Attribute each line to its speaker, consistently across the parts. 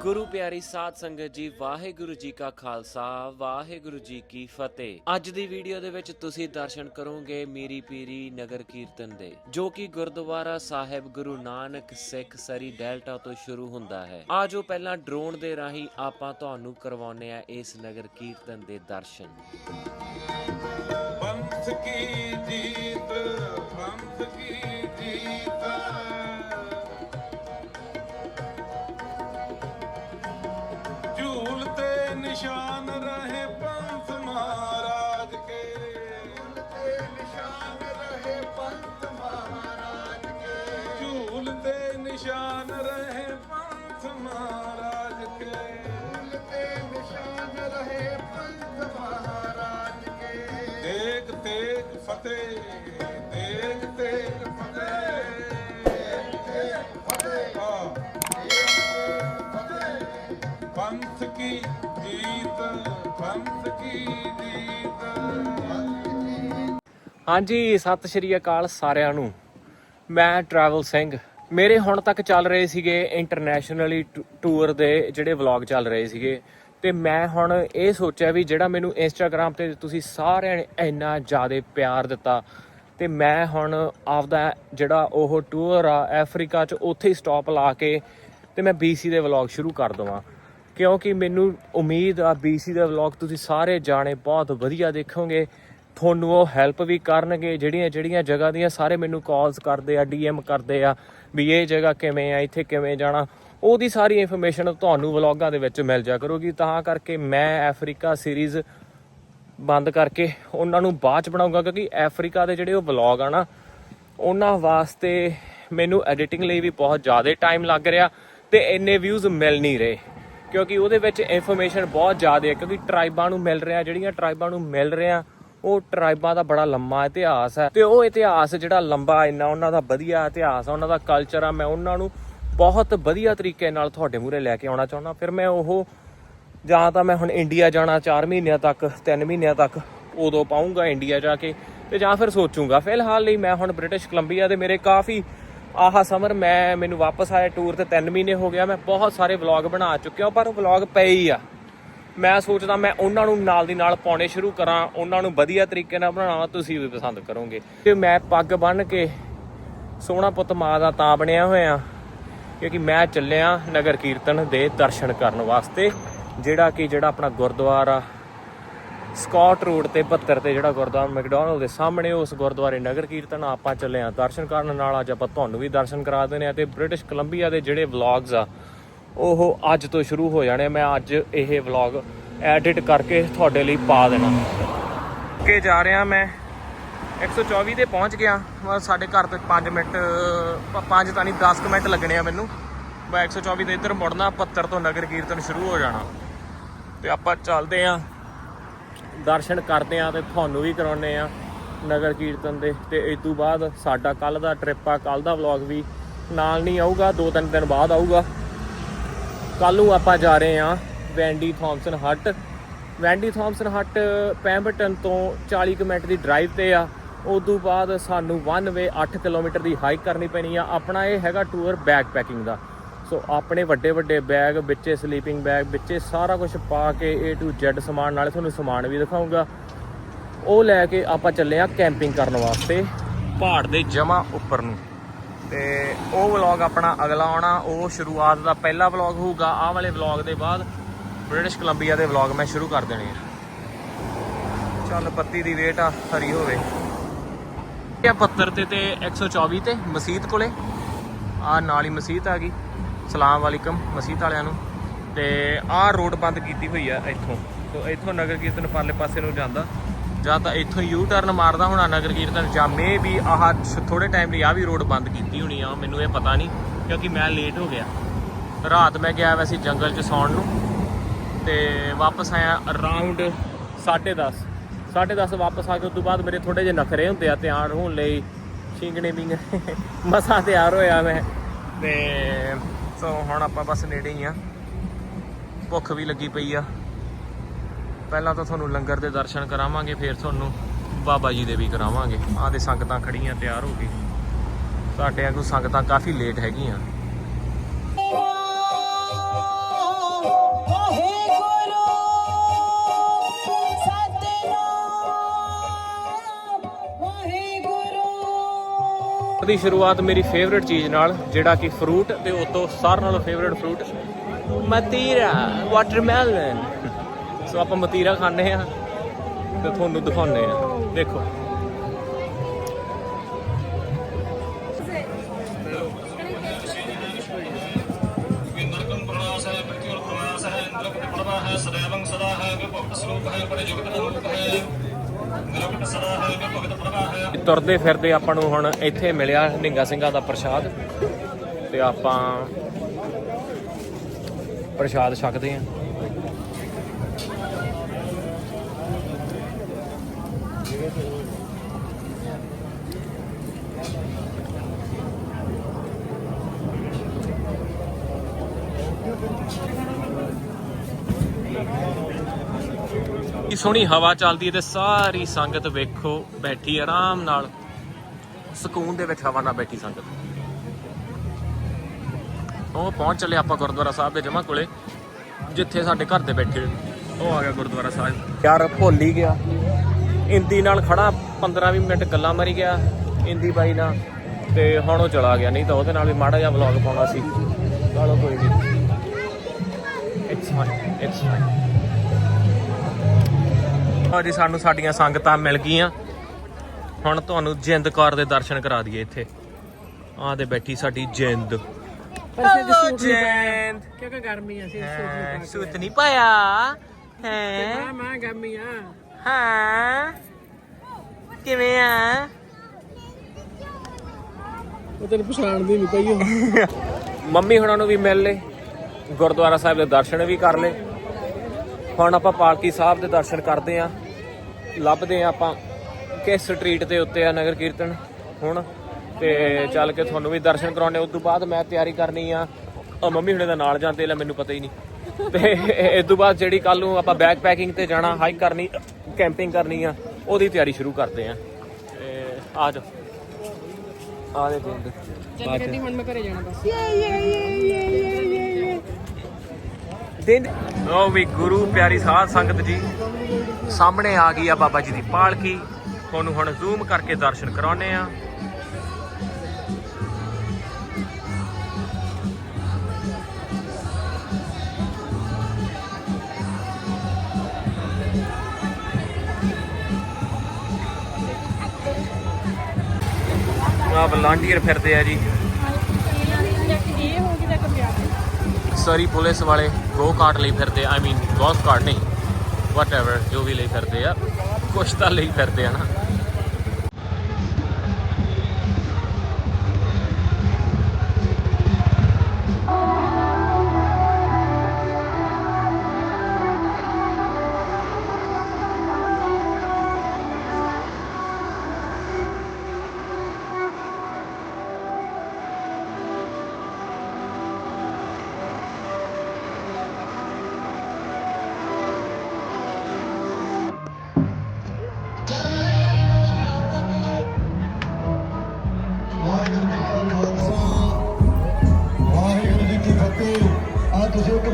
Speaker 1: ਗੁਰੂ ਪਿਆਰੀ ਸਾਧ ਸੰਗਤ ਜੀ, ਵਾਹਿਗੁਰੂ ਜੀ ਕਾ ਖਾਲਸਾ, ਵਾਹਿਗੁਰੂ ਜੀ ਕੀ ਫਤਿਹ। ਅੱਜ ਦੀ ਵੀਡੀਓ ਦੇ ਵਿੱਚ ਤੁਸੀਂ ਦਰਸ਼ਨ ਕਰੋਗੇ ਮੀਰੀ ਪੀਰੀ ਨਗਰ ਕੀਰਤਨ ਦੇ, ਜੋ ਕਿ ਗੁਰਦੁਆਰਾ ਸਾਹਿਬ ਗੁਰੂ ਨਾਨਕ ਸਿੱਖ ਸਰੀ ਡੈਲਟਾ ਤੋਂ ਸ਼ੁਰੂ ਹੁੰਦਾ ਹੈ। ਆਜੋ ਪਹਿਲਾਂ ਡਰੋਨ ਦੇ ਰਾਹੀਂ ਆਪਾਂ ਤੁਹਾਨੂੰ ਕਰਵਾਉਨੇ ਆ ਇਸ ਨਗਰ ਕੀਰਤਨ ਦੇ ਦਰਸ਼ਨ।
Speaker 2: ਪੰਥ ਕੀ ਝੂਲ ਤੇ ਨਿਸ਼ਾਨ ਰਹੇ ਪੰਥ ਮਹਾਰਾਜ ਕੇ।
Speaker 3: ਤੇ ਨਿਸ਼ਾਨ ਰਹੇ ਪੰਥ ਮਹਾਰਾਜ ਕੇ।
Speaker 2: ਝੂਲ ਤੇ ਨਿਸ਼ਾਨ ਰਹੇ ਪੰਥ ਮਹਾਰਾਜ ਕੇ।
Speaker 3: ਫੂਲ ਤੇ ਨਿਸ਼ਾਨ ਰਹੇ ਪੰਥ ਮਹਾਰਾਜ ਕੇ।
Speaker 2: ਦੇਗ ਤੇਗ ਫਤਿਹ ਦੇਗ ਤੇਗ
Speaker 1: ਹਾਂਜੀ, ਸਤਿ ਸ਼੍ਰੀ ਅਕਾਲ ਸਾਰਿਆਂ ਨੂੰ। ਮੈਂ ਟਰੈਵਲ ਸਿੰਘ। ਮੇਰੇ ਹੁਣ ਤੱਕ ਚੱਲ ਰਹੇ ਸੀਗੇ ਇੰਟਰਨੈਸ਼ਨਲੀ ਟੂਰ ਦੇ ਜਿਹੜੇ ਵਲੌਗ ਚੱਲ ਰਹੇ ਸੀਗੇ। ਤੇ ਮੈਂ ਹੁਣ ਇਹ ਸੋਚਿਆ ਵੀ ਜਿਹੜਾ ਮੈਨੂੰ ਇੰਸਟਾਗ੍ਰam ਤੇ ਤੁਸੀਂ ਸਾਰਿਆਂ ਨੇ ਇੰਨਾ ਜ਼ਿਆਦਾ ਪਿਆਰ ਦਿੱਤਾ, ਤੇ ਮੈਂ ਹੁਣ ਆਪਦਾ ਜਿਹੜਾ ਉਹ ਟੂਰ ਆ ਅਫਰੀਕਾ 'ਚ ਉੱਥੇ ਹੀ ਸਟਾਪ ਲਾ ਕੇ ਤੇ ਮੈਂ BC ਦੇ ਵਲੌਗ ਸ਼ੁਰੂ ਕਰ ਦਵਾਂ। ਕਿਉਂਕਿ ਮੈਨੂੰ ਉਮੀਦ ਆ BC ਦਾ ਵਲੌਗ ਤੁਸੀਂ ਸਾਰੇ ਜਾਣੇ ਬਹੁਤ ਵਧੀਆ ਦੇਖੋਗੇ। ਤੁਹਾਨੂੰ ਉਹ ਹੈਲਪ ਵੀ ਕਰਨਗੇ, ਜਿਹੜੀਆਂ ਜਿਹੜੀਆਂ ਜਗ੍ਹਾ ਦੀਆਂ ਸਾਰੇ ਮੈਨੂੰ ਕਾਲਸ ਕਰਦੇ ਆ ਡੀਐਮ ਕਰਦੇ ਆ, ਵੀ ਇਹ ਜਗ੍ਹਾ ਕਿਵੇਂ ਆ, ਇੱਥੇ ਕਿਵੇਂ ਜਾਣਾ, ਉਹਦੀ ਸਾਰੀ ਇਨਫੋਰਮੇਸ਼ਨ ਤੁਹਾਨੂੰ ਵਲੌਗਾਂ ਦੇ ਵਿੱਚ ਮਿਲ ਜਾ ਕਰੂਗੀ। ਤਾਂ ਕਰਕੇ ਮੈਂ ਅਫਰੀਕਾ ਸੀਰੀਜ਼ ਬੰਦ ਕਰਕੇ ਉਹਨਾਂ ਨੂੰ ਬਾਅਦ ਚ ਬਣਾਉਂਗਾ ਕਿਉਂਕਿ ਅਫਰੀਕਾ ਦੇ ਜਿਹੜੇ ਉਹ ਵਲੌਗ ਆ ਨਾ, ਉਹਨਾਂ ਵਾਸਤੇ ਮੈਨੂੰ ਐਡੀਟਿੰਗ ਲਈ ਵੀ ਬਹੁਤ ਜ਼ਿਆਦਾ ਟਾਈਮ ਲੱਗ ਰਿਹਾ ਤੇ ਇੰਨੇ ਵਿਊਜ਼ ਮਿਲ ਨਹੀਂ ਰਹੇ। ਕਿਉਂਕਿ ਉਹਦੇ ਵਿੱਚ ਇਨਫੋਰਮੇਸ਼ਨ ਬਹੁਤ ਜ਼ਿਆਦਾ ਹੈ, ਕਿਉਂਕਿ ਟਰਾਈਬਾਂ ਨੂੰ ਮਿਲ ਰਿਹਾ, ਜਿਹੜੀਆਂ ਟਰਾਈਬਾਂ ਨੂੰ ਮਿਲ ਰਿਹਾ ਉਹ ਟਰਾਈਬਾਂ ਦਾ ਬੜਾ ਲੰਮਾ ਇਤਿਹਾਸ ਹੈ ਤੇ ਉਹ ਇਤਿਹਾਸ ਜਿਹੜਾ ਲੰਬਾ ਇੰਨਾ ਉਹਨਾਂ ਦਾ ਵਧੀਆ ਇਤਿਹਾਸ ਆ ਉਹਨਾਂ ਦਾ ਕਲਚਰ ਆ, ਮੈਂ ਉਹਨਾਂ ਨੂੰ ਬਹੁਤ ਵਧੀਆ ਤਰੀਕੇ ਨਾਲ ਤੁਹਾਡੇ ਮੂਹਰੇ ਲੈ ਕੇ ਆਉਣਾ ਚਾਹੁੰਦਾ। ਫਿਰ ਮੈਂ ਉਹ ਜਾਂ ਤਾਂ ਮੈਂ ਹੁਣ ਇੰਡੀਆ ਜਾਣਾ 4 ਮਹੀਨਿਆਂ ਤੱਕ 3 ਮਹੀਨਿਆਂ ਤੱਕ ਉਦੋਂ ਪਾਉਂਗਾ ਇੰਡੀਆ ਜਾ ਕੇ ਤੇ ਜਾਂ ਫਿਰ ਸੋਚੂਗਾ। ਫਿਲਹਾਲ ਲਈ ਮੈਂ ਹੁਣ ਬ੍ਰਿਟਿਸ਼ ਕੋਲੰਬੀਆ ਦੇ ਮੇਰੇ ਕਾਫੀ ਆਹਾ ਸਮਰ ਮੈਂ, ਮੈਨੂੰ ਵਾਪਸ ਆਇਆ ਟੂਰ ਤੇ 3 ਮਹੀਨੇ ਹੋ ਗਿਆ। ਮੈਂ ਬਹੁਤ ਸਾਰੇ ਵਲੌਗ ਬਣਾ ਚੁੱਕਿਆ, ਪਰ ਉਹ ਵਲੌਗ ਪਏ ਹੀ ਆ। ਮੈਂ ਸੋਚਦਾ ਮੈਂ ਉਹਨਾਂ ਨੂੰ ਨਾਲ ਦੀ ਨਾਲ ਪਾਉਣੇ ਸ਼ੁਰੂ ਕਰਾਂ, ਉਹਨਾਂ ਨੂੰ ਵਧੀਆ ਤਰੀਕੇ ਨਾਲ ਬਣਾਉਣਾ, ਤੁਸੀਂ ਵੀ ਪਸੰਦ ਕਰੋਗੇ। ਤੇ ਮੈਂ ਪੱਗ ਬੰਨ ਕੇ ਸੋਹਣਾ ਪੁੱਤ ਮਾਂ ਦਾ ਤਾਂ ਬਣਿਆ ਹੋਇਆ, ਕਿਉਂਕਿ ਮੈਂ ਚੱਲਿਆ ਨਗਰ ਕੀਰਤਨ ਦੇ ਦਰਸ਼ਨ ਕਰਨ ਵਾਸਤੇ, ਜਿਹੜਾ ਕਿ ਜਿਹੜਾ ਆਪਣਾ ਗੁਰਦੁਆਰਾ ਸਕਾਟ ਰੋਡ ਤੇ 72 ਤੇ ਜਿਹੜਾ ਗੁਰਦੁਆਰਾ ਮੈਕਡੋਨਲਡ ਦੇ ਸਾਹਮਣੇ, ਉਸ ਗੁਰਦੁਆਰੇ ਨਗਰ ਕੀਰਤਨ ਆਪਾਂ ਚੱਲੇ ਆ ਦਰਸ਼ਨ ਕਰਨ ਨਾਲ, ਅੱਜ ਆਪਾਂ ਤੁਹਾਨੂੰ ਵੀ ਦਰਸ਼ਨ ਕਰਾ ਦਿੰਦੇ ਆ ਤੇ ਬ੍ਰਿਟਿਸ਼ ਕੋਲੰਬੀਆ ਦੇ ਜਿਹੜੇ ਵਲੌਗਸ ਆ ਉਹ ਅੱਜ ਤੋਂ ਸ਼ੁਰੂ ਹੋ ਜਾਣੇ ਮੈਂ ਅੱਜ ਇਹ ਵਲੌਗ ਐਡਿਟ ਕਰਕੇ ਤੁਹਾਡੇ ਲਈ ਪਾ ਦੇਣਾ। ਅੱਗੇ ਜਾ ਰਿਹਾ ਮੈਂ। 124 ਤੇ ਪਹੁੰਚ ਗਿਆ। ਬਸ ਸਾਡੇ ਘਰ ਤੋਂ 5 ਮਿੰਟ 5 ਤਾਂ ਨਹੀਂ 10 ਕੁ ਮਿੰਟ ਲੱਗਣੇ ਆ ਮੈਨੂੰ। ਮੈਂ 124 ਤੇ ਇੱਧਰ ਮੁੜਨਾ 72 ਤੋਂ ਨਗਰ ਕੀਰਤਨ ਸ਼ੁਰੂ ਹੋ ਜਾਣਾ। ਤੇ ਆਪਾਂ ਚੱਲਦੇ ਆਂ। ਦਰਸ਼ਨ ਕਰਦੇ ਆਂ ਤੇ ਤੁਹਾਨੂੰ ਵੀ ਕਰਾਉਨੇ ਆ ਨਗਰ ਕੀਰਤਨ ਦੇ। ਤੇ ਇਸ ਤੋਂ ਬਾਅਦ ਸਾਡਾ ਕੱਲ ਦਾ ਟ੍ਰਿਪ ਆ। ਕੱਲ ਦਾ ਵਲੌਗ ਵੀ ਨਾਲ ਨਹੀਂ ਆਊਗਾ, ਦੋ ਤਿੰਨ ਦਿਨ ਬਾਅਦ ਆਊਗਾ। ਕੱਲ ਨੂੰ ਆਪਾਂ ਜਾ ਰਹੇ ਆਂ ਵੈਂਡੀ ਥੌਮਸਨ ਹੱਟ। ਵੈਂਡੀ ਥੌਮਸਨ ਹੱਟ ਪੈਂਬਟਨ ਤੋਂ 40 ਕੁ ਮਿੰਟ ਦੀ ਡਰਾਈਵ ਤੇ ਆ। ਉਸ ਤੋਂ ਬਾਅਦ ਸਾਨੂੰ ਵਨ ਵੇ 8 ਕਿਲੋਮੀਟਰ ਦੀ ਹਾਈਕ ਕਰਨੀ ਪੈਣੀ ਆ। ਆਪਣਾ ਇਹ ਹੈਗਾ ਟੂਰ ਬੈਗ ਪੈਕਿੰਗ ਦਾ। ਸੋ ਆਪਣੇ ਵੱਡੇ ਵੱਡੇ ਬੈਗ ਵਿੱਚੇ ਸਲੀਪਿੰਗ ਬੈਗ ਵਿੱਚੇ ਸਾਰਾ ਕੁਝ ਪਾ ਕੇ A to Z ਸਮਾਨ, ਨਾਲੇ ਤੁਹਾਨੂੰ ਸਮਾਨ ਵੀ ਦਿਖਾਉਂਗਾ ਉਹ ਲੈ ਕੇ ਆਪਾਂ ਚੱਲੇ ਆ ਕੈਂਪਿੰਗ ਕਰਨ ਵਾਸਤੇ, ਪਹਾੜ ਦੇ ਜਮਾ ਉੱਪਰ ਨੂੰ। ਤੇ ਉਹ ਵਲੌਗ ਆਪਣਾ ਅਗਲਾ ਆਉਣਾ, ਉਹ ਸ਼ੁਰੂਆਤ ਦਾ ਪਹਿਲਾ ਵਲੌਗ ਹੋਊਗਾ, ਆਹ ਵਾਲੇ ਵਲੌਗ ਦੇ ਬਾਅਦ ਬ੍ਰਿਟਿਸ਼ ਕੋਲੰਬੀਆ ਦੇ ਵਲੌਗ ਮੈਂ ਸ਼ੁਰੂ ਕਰ ਦੇਣੇ ਆ। ਚੱਲ ਪੱਤੀ ਦੀ ਵੇਟ ਆ, ਹਰੀ ਹੋਵੇ। ਇਹ 72 ਤੇ ਤੇ 124 ਤੇ ਮਸਜਿਦ ਕੋਲੇ। ਆ ਨਾਲ ਹੀ ਮਸਜਿਦ ਆ ਗਈ, ਸਲਾਮ ਵਾਲੇਕਮ ਮਸਜਿਦ ਵਾਲਿਆਂ ਨੂੰ। ਤੇ ਆਹ ਰੋਡ ਬੰਦ ਕੀਤੀ ਹੋਈ ਆ ਇੱਥੋਂ। ਤੋਂ ਇੱਥੋਂ ਨਗਰ ਕੀਰਤਨ ਪਰਲੇ ਪਾਸੇ ਨੂੰ ਜਾਂਦਾ। ਜਾਂ ਤਾਂ ਇੱਥੋਂ ਯੂ ਟਰਨ ਮਾਰਦਾ ਹੋਣਾ ਨਗਰ ਕੀਰਤਨ, ਜਾਂ ਮੇ ਵੀ ਆਹ ਥੋੜੇ ਟਾਈਮ ਲਈ ਆ ਵੀ ਰੋਡ ਬੰਦ ਕੀਤੀ ਹੋਣੀ ਆ, ਮੈਨੂੰ ਇਹ ਪਤਾ ਨਹੀਂ, ਕਿਉਂਕਿ ਮੈਂ ਲੇਟ ਹੋ ਗਿਆ। ਰਾਤ ਮੈਂ ਗਿਆ ਵੈਸੇ ਜੰਗਲ 'ਚ ਸੌਣ ਨੂੰ, ਤੇ ਵਾਪਸ ਆਇਆ ਅਰਾਊਂਡ 10:30 10:30 ਵਾਪਸ ਆ ਕੇ ਉਸ ਤੋਂ ਬਾਅਦ ਮੇਰੇ ਥੋੜੇ ਜਿਹੇ ਨਖਰੇ ਹੁੰਦੇ ਆ, ਤਿਆਰ ਹੋਣ ਲਈ, ਛਿੰਗਣੇ ਬਿੰਗ ਮਸਾਂ ਤਿਆਰ ਹੋਇਆ ਮੈਂ। ਤੇ, ਸੋ ਹੁਣ ਆਪਾਂ ਬਸ ਨੇੜੇ ਹੀ ਆ। ਭੁੱਖ ਵੀ ਲੱਗੀ ਪਈ ਆ। ਪਹਿਲਾਂ ਤਾਂ ਤੁਹਾਨੂੰ ਲੰਗਰ ਦੇ ਦਰਸ਼ਨ ਕਰਾਵਾਂਗੇ ਫਿਰ ਤੁਹਾਨੂੰ ਬਾਬਾ ਜੀ ਦੇ ਵੀ ਕਰਾਵਾਂਗੇ। ਆਹ ਦੇ ਸੰਗਤਾਂ ਖੜੀਆਂ ਤਿਆਰ ਹੋ ਗਈ ਸਾਡੇ ਵਾਂਗੂ ਸੰਗਤਾਂ ਕਾਫੀ ਲੇਟ ਹੈਗੀਆਂ। ਦੀ ਸ਼ੁਰੂਆਤ ਮੇਰੀ ਫੇਵਰਿਟ ਚੀਜ਼ ਨਾਲ ਜਿਹੜਾ ਕਿ ਫਰੂਟ ਤੇ ਉਤੋਂ ਸਾਰਿਆਂ ਨਾਲੋਂ ਫੇਵਰਿਟ ਫਰੂਟ ਮਤੀਰਾ ਵਾਟਰਮੈਲਨ ਸੋ ਆਪਾਂ ਮਤੀਰਾ ਖਾਣੇ ਆ ਤੇ ਤੁਹਾਨੂੰ ਦਿਖਾਉਣੇ ਆ ਦੇਖੋ।
Speaker 4: ਨਿਰਗੁਣ ਸਦਾ ਹੈ ਵਿਭੁਕਤ ਸਰੂਪ ਹੈ ਬੜੇ ਜੁਗਤ ਅਨੂਪ ਹੈ ਨਿਰਗੁਣ ਸਦਾ ਹੈ ਵਿਭੁਕਤ ਪ੍ਰਭਾ ਹੈ
Speaker 1: ਤੁਰਦੇ ਫਿਰਦੇ ਆਪਾਂ ਨੂੰ ਹੁਣ ਇੱਥੇ ਮਿਲਿਆ ਨਿੰਗਾ ਸਿੰਘਾਂ ਦਾ ਪ੍ਰਸ਼ਾਦ ਤੇ ਆਪਾਂ ਪ੍ਰਸ਼ਾਦ ਛਕਦੇ ਆਂ ਕੀ ਸੋਹਣੀ ਹਵਾ ਚੱਲਦੀ ਹੈ ਤੇ ਸਾਰੀ ਸੰਗਤ ਵੇਖੋ ਬੈਠੀ ਆਰਾਮ ਨਾਲ। ਸਕੂਨ ਦੇ ਵਿੱਚ ਹਵਾ ਨਾਲ ਬੈਠੀ ਸੰਗਤ। ਉਹ ਪਹੁੰਚ ਚੱਲੇ ਆਪਾਂ ਗੁਰਦੁਆਰਾ ਸਾਹਿਬ ਦੇ ਜਮਾ ਕੋਲੇ ਜਿੱਥੇ ਸਾਡੇ ਘਰ ਦੇ ਬੈਠੇ ਉਹ ਆ ਗਿਆ ਗੁਰਦੁਆਰਾ ਸਾਹਿਬ। ਯਾਰ ਭੁੱਲ ਹੀ ਗਿਆ। ਇੰਦੀ ਨਾਲ ਖੜਾ 15-20 ਮਿੰਟ ਗੱਲਾਂ ਮਾਰੀ ਗਿਆ ਇੰਦੀ ਬਾਈ ਨਾਲ। ਤੇ ਹੁਣ ਉਹ ਚਲਾ ਗਿਆ ਨਹੀਂ ਤਾਂ ਉਹਦੇ ਨਾਲ ਵੀ ਮਾੜਾ ਜਿਹਾ ਵਲੌਗ ਪਾਉਣਾ ਸੀ। ਚਲੋ ਕੋਈ ਨਹੀਂ ਇਟਸ ਫਾਈਨ ਇਟਸ ਫਾਈਨ ਹਾਂ ਜੀ ਸਾਨੂੰ ਸਾਡੀਆਂ ਸੰਗਤਾਂ ਮਿਲ ਗਈਆਂ। ਹੁਣ ਤੁਹਾਨੂੰ ਜਿੰਦ ਕੌਰ ਦੇ ਦਰਸ਼ਨ ਕਰਾ ਦਈਏ ਇੱਥੇ। ਆਹ ਤੇ ਬੈਠੀ ਸਾਡੀ ਜਿੰਦ। ਹੈਲੋ ਜਿੰਦ।
Speaker 5: ਕਿਉਂਕਿ ਗਰਮੀ ਆ ਸੀ
Speaker 1: ਹੈਂ, ਸੂਟ ਨਹੀਂ ਪਾਇਆ? ਹੈ?
Speaker 5: ਮੈਂ ਗਰਮੀ ਆ।
Speaker 1: ਹਾਂ। ਕਿਵੇਂ ਆ?
Speaker 5: ਉਹ ਤੈਨੂੰ ਪਛਾਣਦੀ ਨਹੀਂ ਪਈ ਉਹ।
Speaker 1: ਮੰਮੀ ਹੁਣਾਂ ਨੂੰ ਵੀ ਮਿਲ ਲੇ। ਗੁਰਦੁਆਰਾ ਸਾਹਿਬ ਦੇ ਦਰਸ਼ਨ ਵੀ ਕਰ ਲੇ। ਹੁਣ ਆਪਾਂ ਪਾਲਕੀ ਸਾਹਿਬ ਦੇ ਦਰਸ਼ਨ ਕਰਦੇ ਆਂ ਲੱਭਦੇ ਆਂ ਆਪਾਂ ਕਿਸ ਸਟਰੀਟ ਦੇ ਉੱਤੇ ਆ ਨਗਰ ਕੀਰਤਨ। ਹੁਣ ਤੇ ਚੱਲ ਕੇ ਤੁਹਾਨੂੰ ਵੀ ਦਰਸ਼ਨ ਕਰਾਉਣੇ ਉਸ ਤੋਂ ਬਾਅਦ ਮੈਂ ਤਿਆਰੀ ਕਰਨੀ ਆ। ਉਹ ਮੰਮੀ ਹੁਣੇ ਦਾ ਨਾਲ ਜਾਂਦੇ ਲੈ ਮੈਨੂੰ ਪਤਾ ਹੀ ਨਹੀਂ। ਤੇ ਇਸ ਤੋਂ ਬਾਅਦ ਜਿਹੜੀ ਕੱਲ ਨੂੰ ਆਪਾਂ ਬੈਕ ਪੈਕਿੰਗ ਤੇ ਜਾਣਾ ਹਾਈਕ ਕਰਨੀ ਕੈਂਪਿੰਗ ਕਰਨੀ ਆ ਉਹਦੀ ਤਿਆਰੀ ਸ਼ੁਰੂ ਕਰਦੇ ਆਂ ਤੇ ਆ ਜਾ ਆ ਦੇ ਦਿਨ
Speaker 5: ਚੱਲ ਕਹਿੰਦੀ ਹੁਣ ਮੈਂ ਘਰੇ ਜਾਣਾ ਬਸ।
Speaker 1: ਦਿਨ। ਉਹ ਵੀ ਗੁਰੂ ਪਿਆਰੀ ਸਾਧ ਸੰਗਤ ਜੀ ਸਾਹਮਣੇ ਆ ਗਈ ਆ ਬਾਬਾ ਜੀ ਦੀ ਪਾਲਕੀ। ਤੁਹਾਨੂੰ ਹੁਣ ਜ਼ੂਮ ਕਰਕੇ ਦਰਸ਼ਨ ਕਰਾਉਨੇ ਆ। ਆ ਵਲਾਂਟੀਅਰ ਫਿਰਦੇ ਆ ਜੀ। ਸਰੀ ਪੁਲਿਸ ਵਾਲੇ। ਗੋ ਕਾਰਟ ਲਈ ਫਿਰਦੇ ਆਈ ਮੀਨ ਗੋਲਫ ਕਾਰਟ ਨਹੀਂ ਵਾਟਐਵਰ ਜੋ ਵੀ ਲਈ ਫਿਰਦੇ ਆ, ਕੁਛ ਤਾਂ ਲਈ ਫਿਰਦੇ ਆ ਨਾ।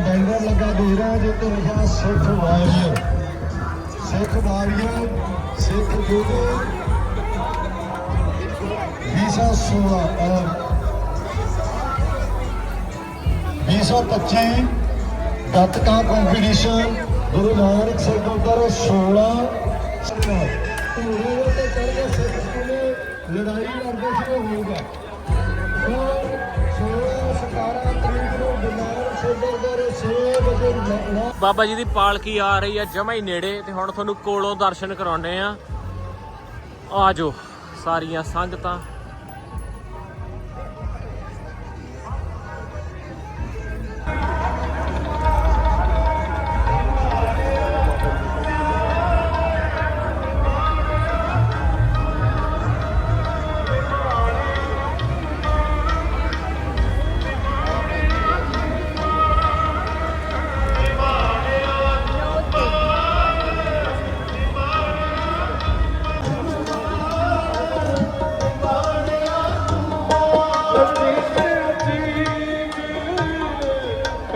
Speaker 6: ਬੈਨਰ ਲੱਗਾ ਦੇ ਰਹੇ ਜੇ ਤੇ ਲਿਖਿਆ ਸਿੱਖ ਵਾਰੀਅਰ ਸਿੱਖ ਵਾਰੀਅਰ ਸਿੱਖ ਯੁੱਧ ਵੀਸਾ 16 ਵੀਸਾ 25 ਗੱਤਕਾ ਕੰਪੀਟੀਸ਼ਨ ਗੁਰੂ ਨਾਨਕ ਸਿੰਘ ਗੁਰਦੁਆਰਾ 16 ਪੂਰੇ ਤੇ ਚੜ ਕੇ ਸਿੱਖ ਸਕੂਲੇ ਲੜਾਈ ਲੜਦੇ ਸੀ ਹੋਊਗਾ
Speaker 1: ਬਾਬਾ ਜੀ ਦੀ ਪਾਲਕੀ ਆ ਰਹੀ ਆ, ਜਮਾ ਹੀ ਨੇੜੇ, ਤੇ ਹੁਣ ਤੁਹਾਨੂੰ ਕੋਲੋਂ ਦਰਸ਼ਨ ਕਰਾਉਣੇ ਆ। ਆਜੋ ਸਾਰੀਆਂ ਸੰਗਤਾਂ।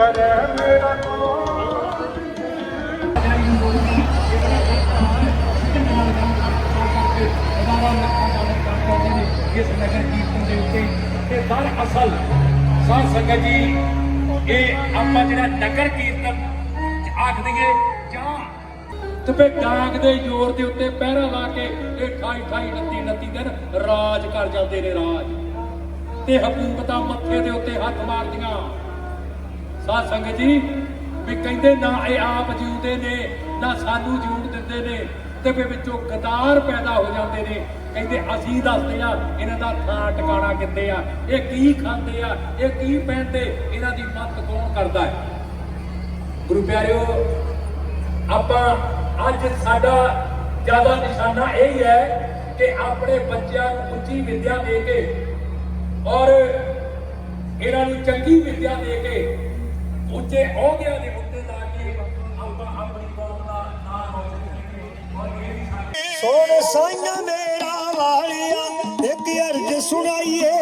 Speaker 5: ਇਸ ਨਗਰ ਕੀਰਤਨ ਦੇ ਉੱਤੇ ਤੇ ਦਰ ਅਸਲ ਸਾਧ ਸੰਗਤ ਜੀ, ਇਹ ਆਪਾਂ ਜਿਹੜਾ ਨਗਰ ਕੀਰਤਨ ਆਖ ਦਈਏ, ਜਾਂ ਤੇ ਡਾਂਗ ਦੇ ਜ਼ੋਰ ਦੇ ਉੱਤੇ ਪਹਿਰਾ ਲਾ ਕੇ ਇਹ 28 28 29 29 ਦਿਨ ਰਾਜ ਕਰ ਜਾਂਦੇ ਨੇ ਰਾਜ। ਤੇ ਹਕੂਮਤਾਂ ਮੱਥੇ ਦੇ ਉੱਤੇ ਹੱਥ ਮਾਰਦੀਆਂ। ਸਾਧ ਸੰਗਤ ਜੀ, ਵੀ ਕਹਿੰਦੇ ਨਾ ਇਹ ਆਪ ਜਿਉਂਦੇ ਨੇ, ਨਾ ਸਾਨੂੰ ਜਿਉਣ ਦਿੰਦੇ ਨੇ, ਤੇ ਫਿਰ ਵਿੱਚੋਂ ਗਦਾਰ ਪੈਦਾ ਹੋ ਜਾਂਦੇ ਨੇ। ਕਹਿੰਦੇ ਅਸੀਂ ਦੱਸਦੇ ਆ, ਇਹਨਾਂ ਦਾ ਥਾਂ ਟਿਕਾਣਾ ਕਿੱਥੇ ਆ, ਇਹ ਕੀ ਖਾਂਦੇ ਆ, ਇਹ ਕੀ ਪਹਿਨਦੇ, ਇਹਨਾਂ ਦੀ ਮੱਤ ਕੌਣ ਕਰਦਾ ਹੈ? ਗੁਰੂ ਪਿਆਰਿਓ, ਆਪਾਂ ਅੱਜ ਸਾਡਾ ਜ਼ਿਆਦਾ ਨਿਸ਼ਾਨਾ ਇਹ ਹੀ ਹੈ ਕਿ ਆਪਣੇ ਬੱਚਿਆਂ ਨੂੰ ਉੱਚੀ ਵਿੱਦਿਆ ਦੇ ਕੇ ਔਰ ਇਹਨਾਂ ਨੂੰ ਚੰਗੀ ਵਿੱਦਿਆ ਦੇ ਕੇ ਉੱਚੇ ਅਹੁਦਿਆਂ ਦੇ ਉੱਤੇ ਲਾ ਕੇ ਆਪਾਂ ਆਪਣੀ ਕੌਮ ਦਾ ਨਾਮ ਰੋਸ਼ਨ ਕਰੀਏ ਔਰ ਇਹ ਵੀ ਸਾਡੇ
Speaker 3: ਸੋਹਣੇ ਸਾਈਆਂ ਮੇਰਾ ਵਾਲਿਆ, ਇੱਕ ਅਰਜ ਸੁਣਾਈਏ।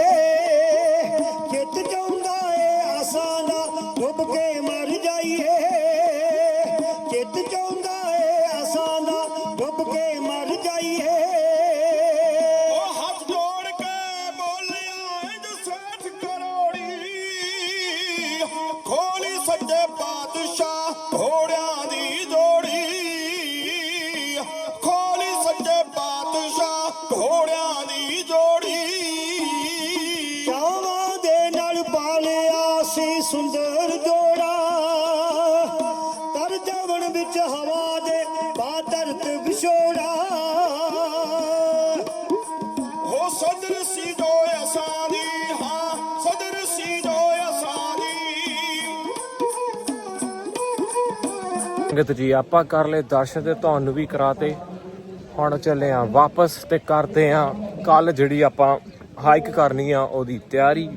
Speaker 3: ਚਿੱਤ ਚਾਹੁੰਦਾ ਏ ਆਸਾਂ ਦਾ, ਡੁੱਬ ਕੇ ਮਰ ਜਾਈਏ। ਚਿੱਤ ਚਾਹੁੰਦਾ ਏ ਆਸਾਂ ਦਾ, ਡੁੱਬ ਕੇ ਮਰ ਜਾਈਏ।
Speaker 2: ਘੋੜਿਆਂ ਦੀ ਜੋੜੀ। ਖੋਲੀ ਸੱਜੇ ਪਾਤਸ਼ਾਹ ਘੋੜਿਆਂ ਦੀ ਜੋੜੀ।
Speaker 3: ਚਾਵਾਂ ਦੇ ਨਾਲ ਪਾਲਿਆ ਸੀ ਸੁੰਦਰ ਜੋੜਾ। ਤਰ ਜਵਣ ਵਿੱਚ ਹਵਾ ਦੇ ਬਾਦਰਤ ਵਿਛੋੜਾ
Speaker 1: ਸੰਗਤ ਜੀ, ਆਪਾਂ ਕਰ ਲਏ ਦਰਸ਼ਨ ਤੇ ਤੁਹਾਨੂੰ ਵੀ ਕਰਾਤੇ। ਹੁਣ ਚੱਲੇ ਆ ਵਾਪਸ ਤੇ ਕਰਦੇ ਆ ਕੱਲ ਜਿਹੜੀ ਆਪਾਂ ਹਾਈਕ ਕਰਨੀ ਆ ਉਹਦੀ ਤਿਆਰੀ।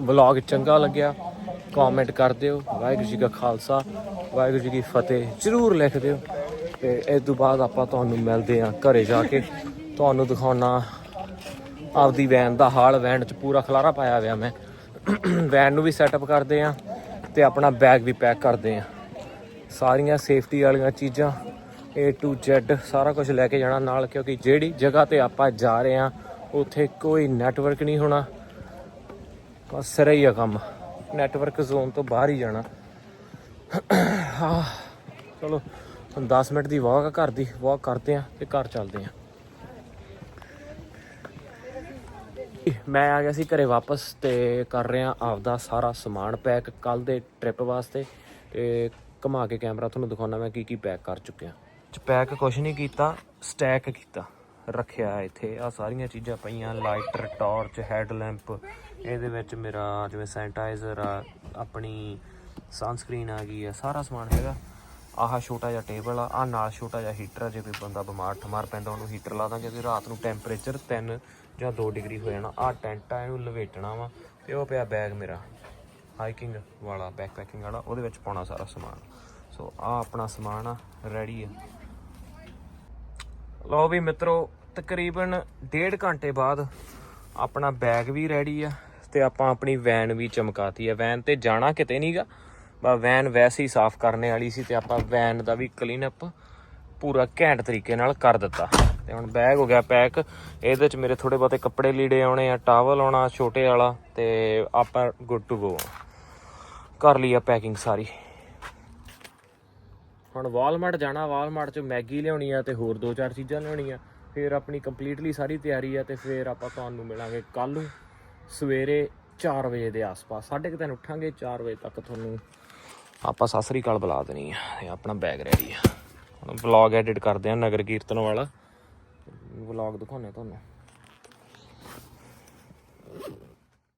Speaker 1: ਵਲੌਗ ਚੰਗਾ ਲੱਗਿਆ ਕਮੈਂਟ ਕਰ ਦਿਓ। ਵਾਹਿਗੁਰੂ ਜੀ ਕਾ ਖਾਲਸਾ, ਵਾਹਿਗੁਰੂ ਜੀ ਕੀ ਫਤਿਹ। ਜਰੂਰ ਲਿਖ ਦਿਓ। ਤੇ ਇਸ ਤੋਂ ਬਾਅਦ ਆਪਾਂ ਤੁਹਾਨੂੰ ਮਿਲਦੇ ਆ ਘਰੇ ਜਾ ਕੇ। ਤੁਹਾਨੂੰ ਦਿਖਾਉਣਾ ਆਪਦੀ ਵੈਨ ਦਾ ਹਾਲ, ਵੈਨ 'ਚ ਪੂਰਾ ਖਲਾਰਾ ਪਾਇਆ ਹੋਇਆ ਮੈਂ। ਵੈਨ ਨੂੰ ਵੀ ਸੈਟਅਪ ਕਰਦੇ ਆ ਤੇ ਆਪਣਾ ਬੈਗ ਵੀ ਪੈਕ ਕਰਦੇ ਆ ਸਾਰੀਆਂ ਸੇਫਟੀ ਵਾਲੀਆਂ ਚੀਜ਼ਾਂ, A to Z, ਸਾਰਾ ਕੁਝ ਲੈ ਕੇ ਜਾਣਾ ਨਾਲ, ਕਿਉਂਕਿ ਜਿਹੜੀ ਜਗ੍ਹਾ ਤੇ ਆਪਾਂ ਜਾ ਰਹੇ ਆ ਉੱਥੇ ਕੋਈ ਨੈਟਵਰਕ ਨਹੀਂ ਹੋਣਾ। ਬਸ ਸਿਰੇ ਹੀ ਆ ਕੰਮ। ਨੈਟਵਰਕ ਜ਼ੋਨ ਤੋਂ ਬਾਹਰ ਹੀ ਜਾਣਾ। ਚਲੋ, ਹੁਣ 10 ਮਿੰਟ ਦੀ ਵਾਕ ਆ ਘਰ ਦੀ। ਵਾਕ ਕਰਦੇ ਆ ਤੇ ਘਰ ਚੱਲਦੇ ਆ ਮੈਂ ਆ ਗਿਆ ਸੀ ਘਰੇ ਵਾਪਸ ਤੇ ਕਰ ਰਿਹਾ ਆਪਦਾ ਸਾਰਾ ਸਮਾਨ ਪੈਕ ਕੱਲ ਦੇ ਟ੍ਰਿਪ ਵਾਸਤੇ ਤੇ ਘੁਮਾ ਕੇ ਕੈਮਰਾ ਤੁਹਾਨੂੰ ਦਿਖਾਉਣਾ ਮੈਂ ਕੀ ਕੀ ਪੈਕ ਕਰ ਚੁੱਕਿਆ। ਪੈਕ ਕੁਝ ਨਹੀਂ ਕੀਤਾ ਸਟੈਕ ਕੀਤਾ। ਰੱਖਿਆ ਇੱਥੇ ਆ ਸਾਰੀਆਂ ਚੀਜ਼ਾਂ ਪਈਆਂ ਲਾਈਟਰ ਟਾਰਚ ਹੈਡ ਲੈਂਪ ਇਹਦੇ ਵਿੱਚ ਮੇਰਾ ਜਿਵੇਂ ਸੈਨੀਟਾਈਜ਼ਰ ਆ, ਆਪਣੀ ਸਨਸਕ੍ਰੀਨ ਆ ਗਈ ਆ, ਸਾਰਾ ਸਮਾਨ ਹੈਗਾ। ਆਹ ਛੋਟਾ ਜਿਹਾ ਟੇਬਲ ਆ ਆ ਨਾਲ ਛੋਟਾ ਜਿਹਾ ਹੀਟਰ ਆ, ਜੇ ਕੋਈ ਬੰਦਾ ਬਿਮਾਰ ਠਮਾਰ ਪੈਂਦਾ ਉਹਨੂੰ ਹੀਟਰ ਲਾ ਦਾਂਗੇ ਕਿ ਰਾਤ ਨੂੰ ਟੈਂਪਰੇਚਰ 3 ਜਾਂ 2 ਡਿਗਰੀ ਹੋ ਜਾਣਾ। ਆ ਟੈਂਟ ਆ, ਇਹਨੂੰ ਲਵੇਟਣਾ ਵਾ ਤੇ ਉਹ ਪਿਆ ਬੈਗ ਮੇਰਾ। ਹਾਈਕਿੰਗ ਵਾਲਾ ਬੈਕਪੈਕਿੰਗ ਵਾਲਾ, ਉਹਦੇ ਵਿੱਚ ਪਾਉਣਾ ਸਾਰਾ ਸਮਾਨ। ਸੋ ਆ ਆਪਣਾ ਸਮਾਨ ਆ ਰੈਡੀ ਆ। ਲਓ ਵੀ ਮਿੱਤਰੋ, ਤਕਰੀਬਨ ਡੇਢ ਘੰਟੇ ਬਾਅਦ ਆਪਣਾ ਬੈਗ ਵੀ ਰੈਡੀ ਆ ਤੇ ਆਪਾਂ ਆਪਣੀ ਵੈਨ ਵੀ ਚਮਕਾਤੀ ਆ। ਵੈਨ ਤੇ ਜਾਣਾ ਕਿਤੇ ਨਹੀਂਗਾ ਬਾ ਵੈਨ ਵੈਸੇ ਹੀ ਸਾਫ਼ ਕਰਨੇ ਵਾਲੀ ਸੀ ਤੇ ਆਪਾਂ ਵੈਨ ਦਾ ਵੀ ਕਲੀਨ ਅਪ ਪੂਰਾ ਘੈਂਟ ਤਰੀਕੇ ਨਾਲ ਕਰ ਦਿੱਤਾ। ਤੇ ਹੁਣ ਬੈਗ ਹੋ ਗਿਆ ਪੈਕ ਇਹਦੇ ਚ ਮੇਰੇ ਥੋੜੇ ਬਹੁਤੇ ਕੱਪੜੇ ਲੀੜੇ ਆਉਣੇ ਆ ਟਾਵਲ ਆਉਣਾ, ਛੋਟੇ ਵਾਲਾ ਤੇ ਆਪਾਂ ਗੁੱਡ ਟੂ ਗੋ ਕਰ ਲਈ ਆ ਪੈਕਿੰਗ ਸਾਰੀ। ਹੁਣ ਵਾਲਮਾਰਟ ਜਾਣਾ ਵਾਲਮਾਰਟ ਚ ਮੈਗੀ ਲਿਆਉਣੀ ਆ ਤੇ ਹੋਰ ਦੋ ਚਾਰ ਚੀਜ਼ਾਂ ਲਿਆਉਣੀਆਂ। ਫਿਰ ਆਪਣੀ ਕੰਪਲੀਟਲੀ ਸਾਰੀ ਤਿਆਰੀ ਆ ਤੇ ਫਿਰ ਆਪਾਂ ਤੁਹਾਨੂੰ ਮਿਲਾਂਗੇ ਕੱਲ ਨੂੰ, ਸਵੇਰੇ 4 ਵਜੇ ਦੇ ਆਸ-ਪਾਸ। 3:30 ਉੱਠਾਂਗੇ 4 ਵਜੇ ਤੱਕ ਤੁਹਾਨੂੰ ਆਪਾਂ ਸਤਿ ਸ੍ਰੀ ਅਕਾਲ ਬੁਲਾ ਦੇਣੀ ਆ ਤੇ ਆਪਣਾ ਬੈਗ ਰੈਡੀ ਆ। ਹੁਣ ਵਲੌਗ ਐਡਿਟ ਕਰਦੇ ਆ ਨਗਰ ਕੀਰਤਨ ਵਾਲਾ। ਵਲੌਗ ਦਿਖਾਉਣੇ ਤੁਹਾਨੂੰ।